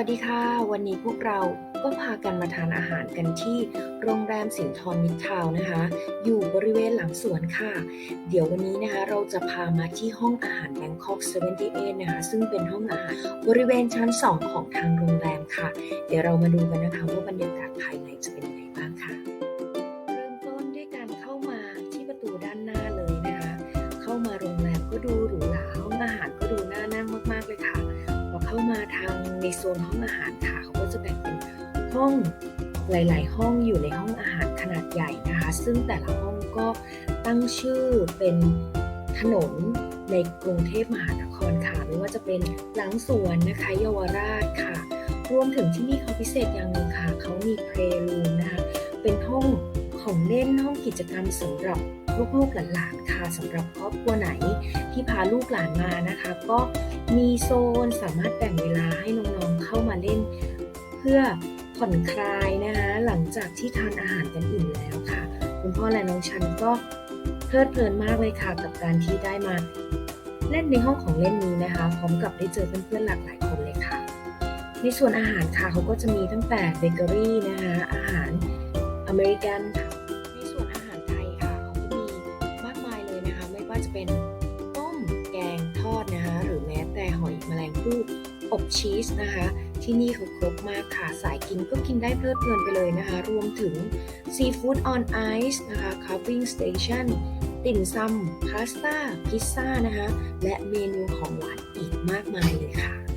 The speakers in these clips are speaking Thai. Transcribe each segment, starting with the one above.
วัสดีค่ะ วันนี้พวกเราก็พากันมาทานอาหารกันที่โรงแรมสินทรมิทาวน์นะคะ อยู่บริเวณหลังสวนค่ะ เดี๋ยววันนี้นะคะเราจะพามาที่ห้องอาหาร Bangkok 78 นะคะ ซึ่งเป็นห้องอาหารบริเวณชั้น 2 ของทางโรงแรมค่ะ เดี๋ยวเรามาดูกันนะคะว่าบรรยากาศภายใน ในโซนห้องอาหารค่ะเขาก็จะแบ่งเป็นห้องหลาย ๆ ห้องอยู่ในห้องอาหารขนาดใหญ่นะคะ ซึ่งแต่ละห้องก็ตั้งชื่อเป็นถนนในกรุงเทพมหานครค่ะไม่ว่าจะเป็นหลังสวนนะคะเยาวราชค่ะ รวมถึงที่นี่เขาพิเศษอย่างหนึ่งค่ะเขามีเพลย์รูมนะคะเป็นห้อง ของเล่นห้องกิจกรรมสำหรับลูกๆหลานๆค่ะสำหรับครอบครัวไหนที่พาลูกหลานมานะคะ ก็มีโซนสามารถแบ่งเวลาให้น้องๆเข้ามาเล่น เพื่อผ่อนคลายนะคะหลังจากที่ทานอาหารกันอิ่มแล้วค่ะ คุณพ่อและน้องชันก็เพลิดเพลินมากเลยค่ะกับการที่ได้มาเล่นในห้องของเล่นนี้นะคะพร้อมกับได้เจอเพื่อนๆหลากหลายคนเลยค่ะ ในส่วนอาหารค่ะเขาก็จะมีตั้งแต่เบเกอรี่นะคะอาหารอเมริกันค่ะ คู่อบชีสนะคะ ที่นี่เขาครบมากค่ะ สายกินก็กินได้เพลิดเพลินไปเลยนะคะ รวมถึงซีฟู้ดออนไอซ์นะคะคาฟิ้งสเตชันติ่มซำพาสต้า พิซซ่านะคะ และเมนูของหวานอีกมากมายเลยค่ะ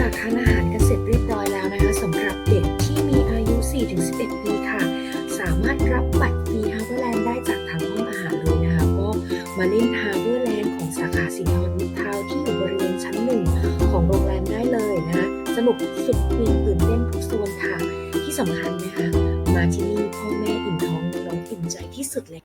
จากทานอาหารกันเสร็จเรียบร้อยแล้วนะคะสำหรับเด็กที่มีอายุ 4-11 ปีค่ะ สามารถรับบัตรฟรีฮาร์เบอร์แลนด์ได้จากทางห้องอาหารเลยนะคะ ก็มาเล่นฮาร์เบอร์แลนด์ของสาขาสินทรมิทาวที่อยู่บริเวณชั้นหนึ่งของโรงแรมได้เลยนะคะสนุกสุดปีตื่นเต้นทุกโซนค่ะ ที่สำคัญนะคะ มาที่นี่พ่อแม่อิ่มท้องน้องอิ่มใจที่สุดเลย